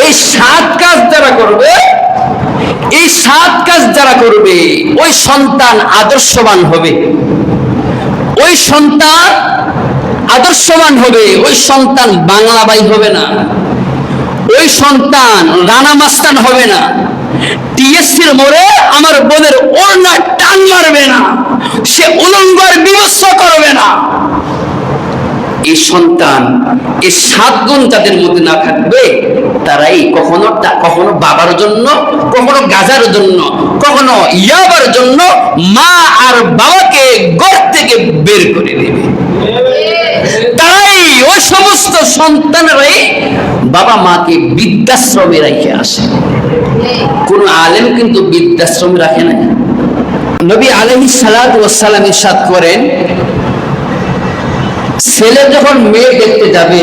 এই সাত কাজ যারা করবে, এই সাত কাজ যারা করবে, ওই সন্তান আদর্শবান হবে। ওই সন্তান আদর্শবান হবে, ওই সন্তান বাংলা বাই হবে না। ওই সন্তান রানা মাস্তান হবে না। টিএসসির মোড়ে আমার বোনের ওড়না টান মারবে না। সে উলঙ্গর বিবস্ব করবে না। এই সন্তান, এই সাত গুণ যাদের মধ্যে না থাকবে, তারাই কখনো কখনো বাবার জন্য, কখনো গাজার জন্য, কখনো ইয়াবার জন্য মা আর বাবাকে ঘর থেকে বের করে দেবে। তারাই ওই সমস্ত সন্তানরাই বাবা মাকে বৃদ্ধাশ্রমে রেখে আসে। কোন আলেম কিন্তু বৃদ্ধাশ্রমে রাখে না নবী আলহি সালাম ইরশাদ করেন ছেলে যখন মেয়ে দেখতে যাবে,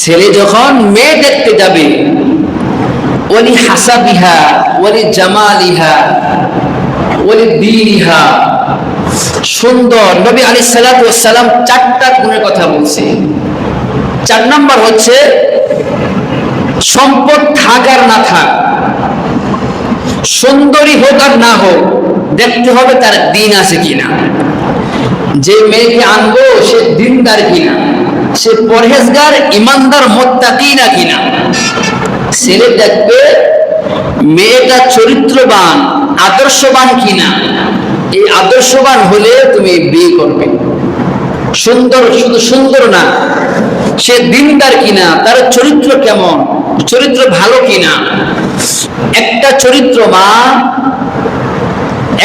ছেলে যখন মেয়ে দেখতে যাবে, ওলি হাসাবিহা, ওলি জামালিহা, ওলি দিনিহা, সুন্দর। নবী আলী সালাম চারটা গুণের কথা বলছে। চার নম্বর হচ্ছে, সম্পদ থাক আর না থাক, সুন্দরী হোক আর না হোক, দেখতে হবে তার দিন আছে কিনা। যে মেয়েকে আনব, সে দিনদার কিনা? সে পরহেজগার, ইমানদার মোত্তাকি না কিনা? ছেলে দেখবে মেয়েটা চরিত্রবান, আদর্শবান কিনা? এই আদর্শবান হলে তুমি বিয়ে করবে। সুন্দর, শুধু সুন্দর না, সে দিনদার কিনা? তার চরিত্র কেমন? চরিত্র ভালো কিনা? একটা চরিত্র মা,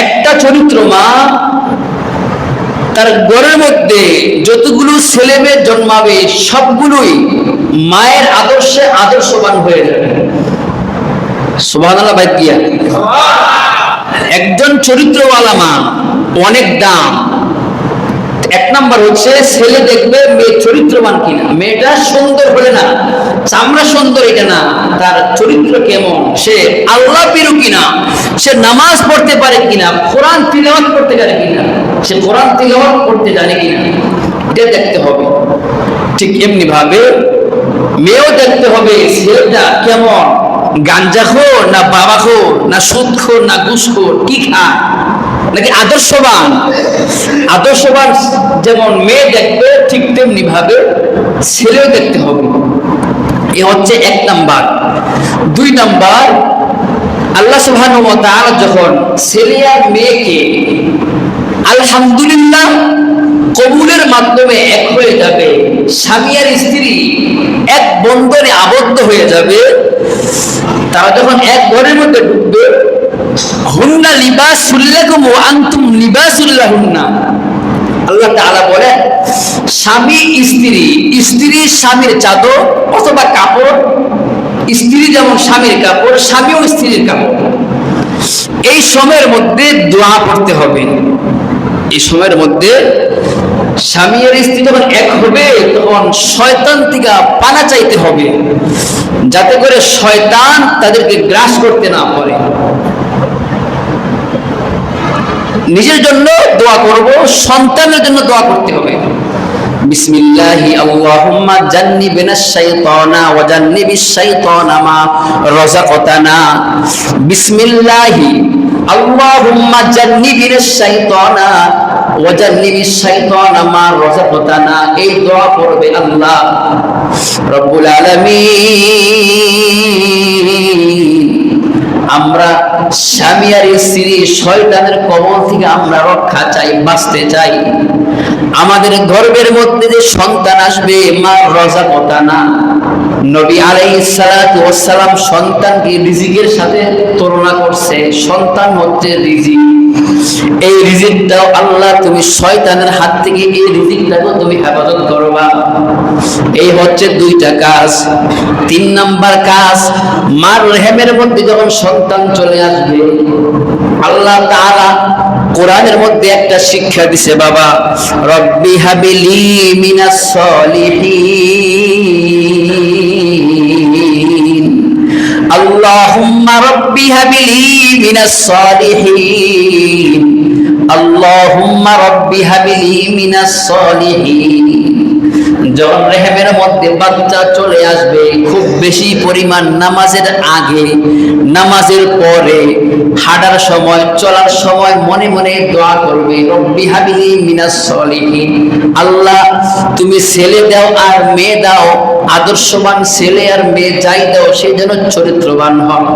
একটা চরিত্র মা তার গড়ের মধ্যে যতগুলো ছেলে মেয়ে জন্মাবে, সবগুলোই মায়ের আদর্শে আদর্শবান হয়ে যাবে। একজন চরিত্রওয়ালা মা, অনেক দাম। এক নাম্বার হচ্ছে, ছেলে দেখবে মেয়ে চরিত্রবান কিনা। মেয়েটা সুন্দর হলে না, চামড়া সুন্দর এটা না, তার চরিত্র কেমন? সে আল্লাহ পিরু কিনা? সে নামাজ পড়তে পারে কিনা? কোরআন তিলাওয়াত করতে জানে কিনা? সে কোরআন তিলাওয়াত করতে জানে কিনা? এটা দেখতে হবে। ঠিক এমনি ভাবে মেয়েও দেখতে হবে, ছেলেটা কেমন? গাঞ্জাখোর না বাবাখোর, না সুদখোর, না ঘুষখোর, কি খায়? নাকি আদর্শবান? আদর্শবান যেমন মেয়ে দেখবে, ঠিক তেমনি ভাবে ছেলেও দেখতে হবে। এ হচ্ছে এক নাম্বার। দুই নাম্বার, আল্লাহ তাআলা যখন ছেলে আর মেয়েকে আলহামদুলিল্লাহ কবুলের মাধ্যমে এক হয়ে যাবে, স্বামী আর স্ত্রী এক বন্ধনে আবদ্ধ হয়ে যাবে তারা যখন এক ঘরের মধ্যে ঢুকবে, হুন্না লিবাসুল্লাকুম ওয়া আনতুম লিবাসুল্লাহুন্না। আল্লাহ তাআলা বলেন স্বামী, স্ত্রী স্ত্রী স্বামীর চাদর অথবা কাপড়, স্ত্রী যেমন স্বামীর কাপড়, স্বামীও স্ত্রীর কাপড়। এই সময়ের মধ্যে দোয়া পড়তে হবে। এই সময়ের মধ্যে স্বামী আর স্ত্রী যখন এক হবে, তখন শয়তান থেকে পানা চাইতে হবে, যাতে করে শয়তান তাদেরকে গ্রাস করতে না পারে। নিজের জন্য দোয়া করব, সন্তানের জন্য দোয়া করতে হবে। বিসমিল্লাহি আল্লাহুম্মা জান্নিবিনাশ শাইতানা ওয়া জান্নিবিশ শাইতানা মা রাযাকতানা। বিসমিল্লাহি আল্লাহুম্মা জান্নিবিনাশ শাইতানা। ওয়া শাইতান শাইতানা মা রাযাকতানা এই দোয়া করবে আল্লাহ। রব্বুল আলামিন। আমরা স্বামী আর স্ত্রী শয়তানের কবল থেকে আমরা রক্ষা চাই, বাঁচতে চাই। আমাদের গর্বের মধ্যে যে সন্তান আসবে মা রজা কথা না। নবী আলাইহিস সালাতু ওয়াস সালাম সন্তানকে রিজিকের সাথে তুলনা করছে, সন্তান হচ্ছে রিজিক। এই রিজিকটাও আল্লাহ, তুমি শয়তানের হাত থেকে এই রিজিকটাকে তুমি হেফাজত করবা। এই হচ্ছে দুইটা কাজ। তিন নাম্বার কাজ, মার রেহেমের মধ্যে যখন সন্তান চলে আসবে। আল্লাহ তাআলা কোরআনের মধ্যে একটা শিক্ষা দিছে, বাবা, রব্বি হাবিলি মিনাস সলিহিন। আল্লাহুম্মা রব্বি হাবিলি মিনাস সলিহিন। আল্লাহুম্মা রব্বি হাবিলি মিনাস সলিহিন। যখন রেহেমের মধ্যে বাচ্চা চলে আসবে, খুব বেশি পরিমাণ নামাজের আগে, নামাজের পরে, হাঁটার সময়, চলার সময় মনে মনে দোয়া করবে আল্লাহ, তুমি ছেলে দাও আর মেয়ে দাও, আদর্শবান ছেলে আর মেয়ে যাই দাও, সে যেন চরিত্রবান হয়।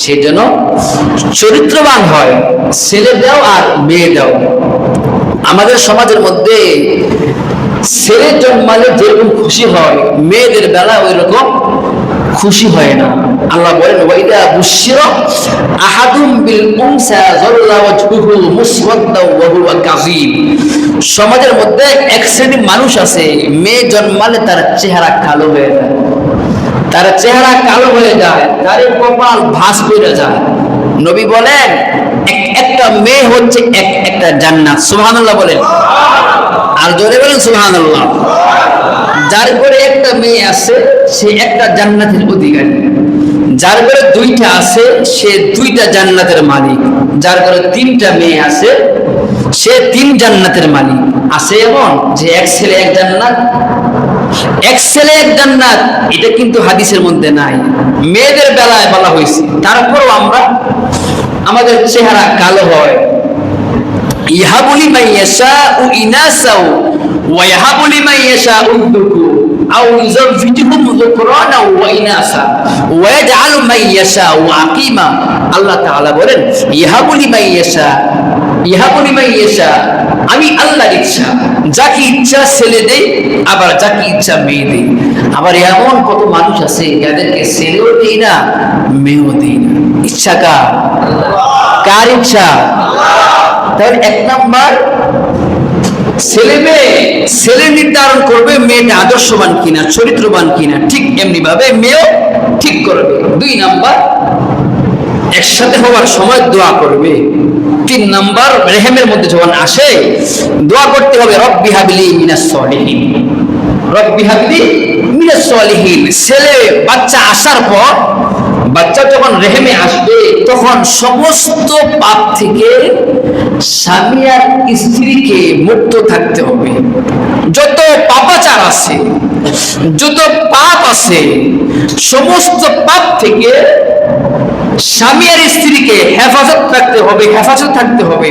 সে যেন চরিত্রবান হয়, ছেলে দাও আর মেয়ে দাও। আমাদের সমাজের মধ্যে ছেলে জন্মালে যেরকম খুশি হয়, মেয়েদের বেলা ওই রকম খুশি হয় না। আল্লাহ বলেন, ওয়াইদা বুশিরা আহাদুম বিল উনসা যাল্লা ওয়াজহুহু মুসওয়াদ্দা ওয়া হুয়া কাযীব সমাজের মধ্যে এক শ্রেণির মানুষ আছে, মেয়ে জন্মালে তার চেহারা কালো হয়ে যায়। তার চেহারা কালো হয়ে যায়, তার কপাল ভাঁজ করে যায়। নবী বলেন একটা মেয়ে হচ্ছে এক একটা জান্নাত। সুবহানাল্লাহ বলেন। আর জোরে বলেন সুবহানাল্লাহ। যার ঘরে একটা মেয়ে আছে, সে একটা জান্নাতের অধিকারী। যার ঘরে দুইটা আছে, সে দুইটা জান্নাতের মালিক। যার ঘরে তিনটা মেয়ে আছে, সে তিন জান্নাতের মালিক। আছে এমন যে এক ছেলে এক জান্নাত? এক ছেলে এক জান্নাত, এটা কিন্তু হাদিসের মধ্যে নাই। মেয়েদের বেলায় বলা হয়েছে। তারপরও আমরা আমাদের চেহারা কালো হয়। ইহাবুলি মাই ও ইনাসাউ ওয়া ইয়াহাবুলি মাই যুকরানা ওয়া ইনাসা ওয়া ইয়াজআলু মাই ইয়াশাউ আকিমা আল্লাহ তাআলা বলেন ইহাবুলি মাই ইয়াশা ইহাবুলি মাই ইয়াশা আমি আল্লাহর ইচ্ছা। যাকে ইচ্ছা ছেলে দেই আবার যাকে ইচ্ছা মেয়ে দেই আবার এমন কত মানুষ আছে যাদেরকে ছেলেও দেই না, মেয়েও দেই না। ইচ্ছা কার? কার ইচ্ছা? তাহলে এক নাম্বার ছেলে মেয়ে, ছেলে নির্ধারণ করবে মেয়েটা আদর্শবান কিনা, চরিত্রবান কিনা, ঠিক এমনি ভাবে মেয়েও ঠিক করবে। দুই নাম্বার, একসাথে হওয়ার সময় দোয়া করবে। তিন নাম্বার, রেহেমের মধ্যে যখন আসে, দোয়া করতে হবে, রব্বি হাবিলি মিনাস সলিহিন। রব্বি হাবিলি মিনাস সলিহিন। ছেলে, বাচ্চা আসার পর, বাচ্চা যখন রেহেমে আসবে, তখন সমস্ত পাপ থেকে স্বামী আর স্ত্রীকে মুক্ত থাকতে হবে। যত পাপাচার আছে, যত পাপ আছে, সমস্ত পাপ থেকে স্বামী আর স্ত্রীকে হেফাজত হবে, হেফাজত থাকতে হবে।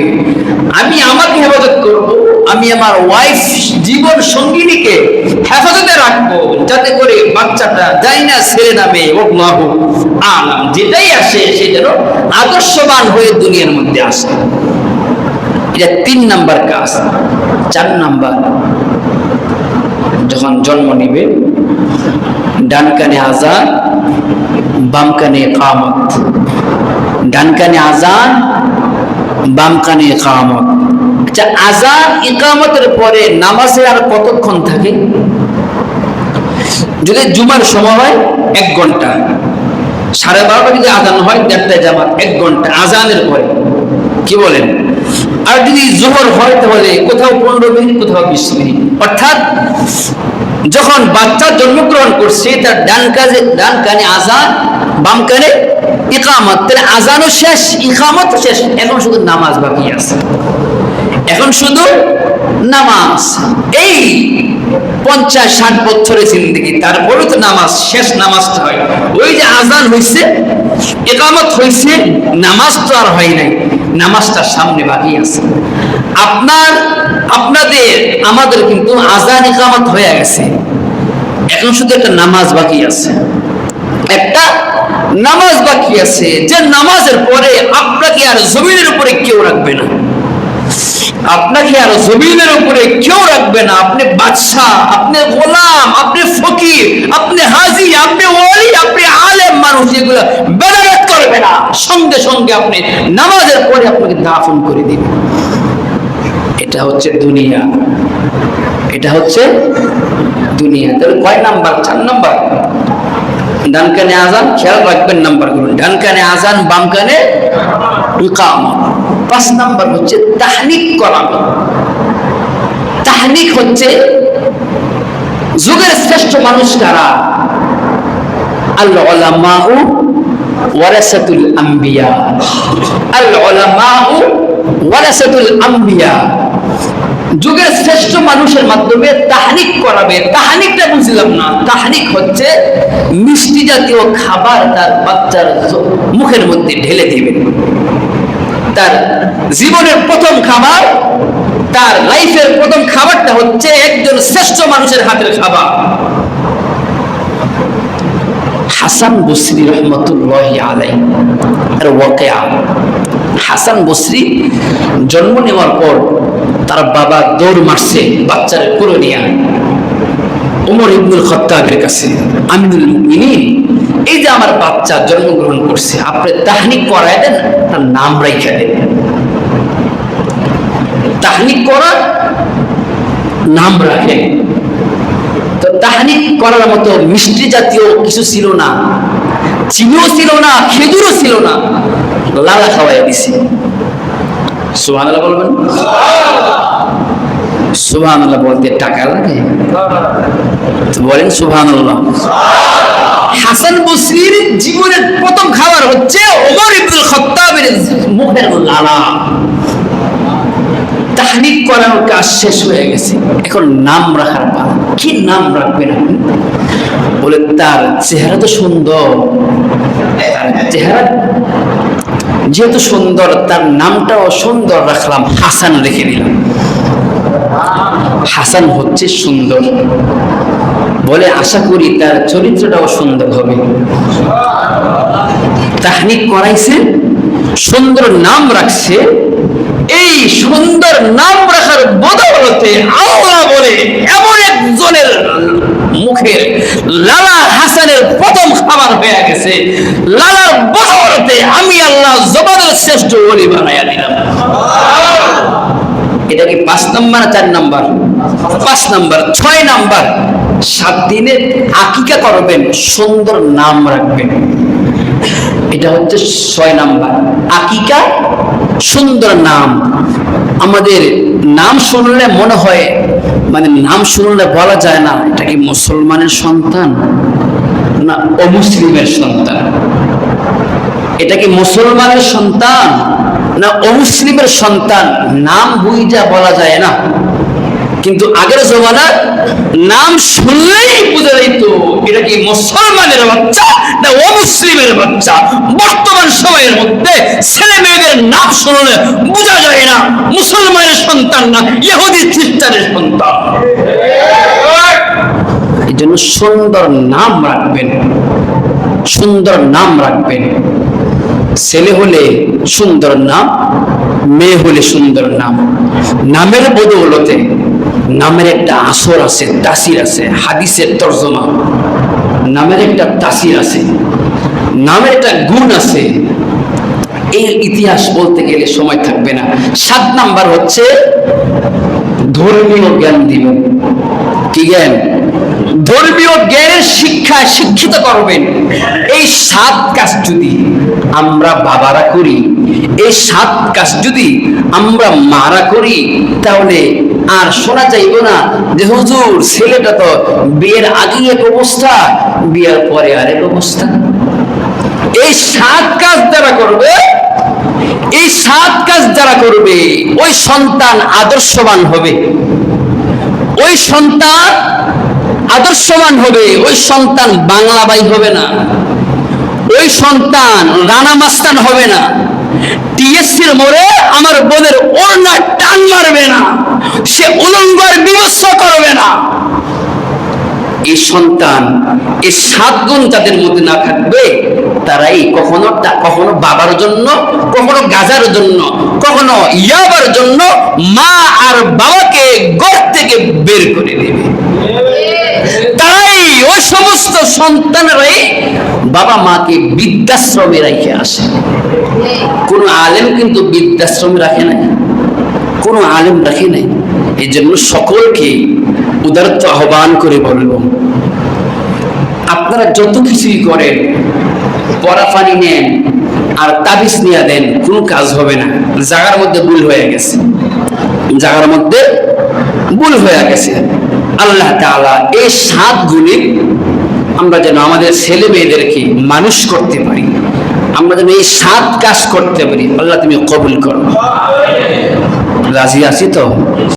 আমি আমাকে হেফাজত করব, আমি আমার ওয়াইফ জীবন সঙ্গিনীকে হেফাজতে রাখব, যাতে করে বাচ্চাটা যাই না ছেলে নামে আলাম। যেটাই আসে, সে যেন আদর্শবান হয়ে দুনিয়ার মধ্যে আসে। এটা তিন নাম্বার কাজ। চার নাম্বার, যখন জন্ম নিবে, ডান কানে আজান, বাম কানে কামত ডান কানে আজান, বাম কানে কামত আচ্ছা আজান ইকামতের পরে নামাজে আর কতক্ষণ থাকে? যদি জুমার সময় হয়, এক ঘণ্টা। সাড়ে বারোটা যদি আজান হয়, দেড়টায় জামাত, এক ঘণ্টা। আজানের পরে, কি বলেন? আর যদি জোহর হয় তাহলে কোথাও পনেরো মিনিট, কোথাও বিশ মিনিট। অর্থাৎ যখন বাচ্চা জন্মগ্রহণ করছে, তার ডান কাজে ডান কানে আজান বাম কানে ইকামত। তাহলে আজানও শেষ ইকামত শেষ। এখন শুধু নামাজ বাকি আছে। এখন শুধু নামাজ। এই পঞ্চাশ, ষাট বছরের জিন্দগি তারপরে তো নামাজ শেষ নামাজটা হয়। ওই যে আজান হয়েছে একামত হয়েছে নামাজ তো আর হয় নাই। নামাজটা সামনে বাকি আছে। আপনার, আপনাদের, আমাদের কিন্তু আজান ইকামত হয়ে গেছে। এখন শুধু একটা নামাজ বাকি আছে। একটা নামাজ বাকি আছে। যে নামাজের পরে আপনাকে আর জমিনের উপরে কেউ রাখবে না। আপনাকে আর জমিনের উপরে কেউ রাখবে না। আপনি বাদশাহ, আপনি গোলাম, আপনি ফকির, আপনি হাজি, আপনি ওলি, আপনি আলেম মানুষ, এগুলো বেদারত করবে না। সঙ্গে সঙ্গে আপনি নামাজের পরে আপনাকে দাফন করে দিবে। এটা হচ্ছে দুনিয়া। এটা হচ্ছে দুনিয়া। তাহলে কয় নাম্বার? চার নাম্বার? ডান কানে আজান খেয়াল রাখবেন নাম্বারগুলো ডান কানে আজান বাম কানে পাঁচ নাম্বার হচ্ছে তাহনিক করানো তাহনিক হচ্ছে যুগের শ্রেষ্ঠ মানুষ কারা আল্লাহ ওলামাউ ওয়ারাসাতুল আম্বিয়া আল উলামাউ ওয়ারাসাতুল আম্বিয়া যুগের শ্রেষ্ঠ মানুষের মাধ্যমে তাহারিক করাবে। তাহারিকটা বুঝলাম না। তাহারিক হচ্ছে মিষ্টি জাতীয় খাবার তার বাচ্চার মুখের মধ্যে ঢেলে দিবেন তার জীবনের প্রথম খাবার, তার লাইফের প্রথম খাবারটা হচ্ছে একজন শ্রেষ্ঠ মানুষের হাতের খাবার। হাসান বসরি রহমতুল্লাহ আলাই আর ওয়াকিয়া। হাসান বসরি জন্ম নেওয়ার পর তার বাবা দৌড় মারছে বাচ্চার কুলো নিয়ে। উমর ইবনুল খত্তাবের কাছে, আমিনুল মুমিনিন, এই যে আমার বাচ্চা জন্মগ্রহণ করছে, আপনি তাহনিক করায় দেন, তার নাম রাইখা দেন। তাহনিক করা নাম রাখেন। তাহানিক করার মতো মিষ্টি জাতীয় কিছু ছিল না। চিনিও ছিল না, খেজুরও ছিল না। লালা খাওয়াই দিছি। বলবেন? সুহান বলতে টাকা লাগে। বলেন সুহান হাসান বসরির জীবনের প্রথম খাবার হচ্ছে ওমর ইবনুল খত্তাবের মুখের লালা। তাহনিক করার কাজ শেষ হয়ে গেছে। এখন নাম রাখার পা কি নাম রাখবেন আপনি? বলে, তার চেহারা তো সুন্দর। তার চেহারা? যেহেতু সুন্দর, তার নামটাও সুন্দর রাখলাম, হাসান রেখে দিলাম। হাসান হচ্ছে সুন্দর। বলে, আশা করি তার চরিত্রটাও সুন্দর হবে। তাহনিক করাইছে, সুন্দর নাম রাখছে সুন্দর নাম রাখার বদৌলতে আল্লাহ বলে, এমন একজনের মুখের লালা হাসানের প্রথম খাবার হয়ে গেছে। লালার বদৌলতে আমি আল্লাহ জবানের শ্রেষ্ঠ বলি বানাইয়া দিলাম। এটা কি পাঁচ নাম্বার চার নাম্বার? পাঁচ নাম্বার, ছয় নাম্বার। সাত দিনে আকিকা করবেন, সুন্দর নাম রাখবেন। এটা হচ্ছে ছয় নাম্বার। আকিকা, সুন্দর নাম। আমাদের নাম শুনলে মনে হয় মানে নাম শুনলে বলা যায় না, এটা কি মুসলমানের সন্তান না অমুসলিমের সন্তান? এটা কি মুসলমানের সন্তান না অমুসলিমের সন্তান? নাম বুঝা বলা যায় না। কিন্তু আগের জমানার নাম শুনলেই বুঝে যেত এটা কি মুসলমানের বাচ্চা না অমুসলিমের বাচ্চা? বর্তমান সময়ের মধ্যে ছেলে মেয়েদের নাম শুনলে বোঝা যায় না, মুসলমানের সন্তান না, ইহুদি, খ্রিস্টানের সন্তান। এই জন্য সুন্দর নাম রাখবেন, সুন্দর নাম রাখবেন। ছেলে হলে সুন্দর নাম, মেয়ে হলে সুন্দর নাম। নামের বদৌলতে নামের একটা আসর আছে, তাসির আছে, হাদিসের তর্জমা। নামের একটা তাসির আছে, নামের একটা গুণ আছে। এই ইতিহাস বলতে গেলে সময় থাকবে না। সাত নাম্বার হচ্ছে ধর্মীয় জ্ঞান দিবেন কি জ্ঞান? ধর্মীয় জ্ঞানের শিক্ষায় শিক্ষিত করবেন। এই সাত কাজ যদি আমরা বাবারা করি, এই সাত কাজ যদি আমরা মারা করি, তাহলে আর শোনা যাইব না যে হুজুর, ছেলেটা তো বিয়ের আগে এক অবস্থা, বিয়ের পরে আরেক অবস্থা। এই সাত কাজ যারা করবে, এই সাত কাজ যারা করবে, ওই সন্তান আদর্শবান হবে। ওই সন্তান আদর্শবান হবে, ওই সন্তান বাংলা বাই হবে না। ওই সন্তান রানা মাস্তান হবে না। টিএসসির মোড়ে আমার বোনের ওড়না টান মারবে না। সে উলঙ্গর বিবস্ব করবে না। এই সন্তান, এই সাত গুণ যাদের মধ্যে না থাকবে, তারাই কখনো কখনো বাবার জন্য, কখনো গাজার জন্য, কখনো ইয়াবার জন্য মা আর বাবাকে ঘর থেকে বের করে দেবে। তাই ওই সমস্ত সন্তানরাই বাবা মাকে বৃদ্ধাশ্রমে রেখে আসে। কোনো আলেম কিন্তু বৃদ্ধাশ্রমে রাখে নাই। কোনো আলেম রাখে নাই। এই জন্য সকলকে উদারত আহ্বান করে বলব আপনারা যত কিছুই করেন পরা পানি নেন আর তাবিজ নিয়ে দেন, কোনো কাজ হবে না। জাগার মধ্যে ভুল হয়ে গেছে। জাগার মধ্যে ভুল হয়ে গেছে। আল্লাহ তালা এই সাত গুণে আমরা যেন আমাদের ছেলে মেয়েদেরকে মানুষ করতে পারি। আমরা যেন এই সাত কাজ করতে পারি। আল্লাহ তুমি কবুল করো। রাজি আছি তো?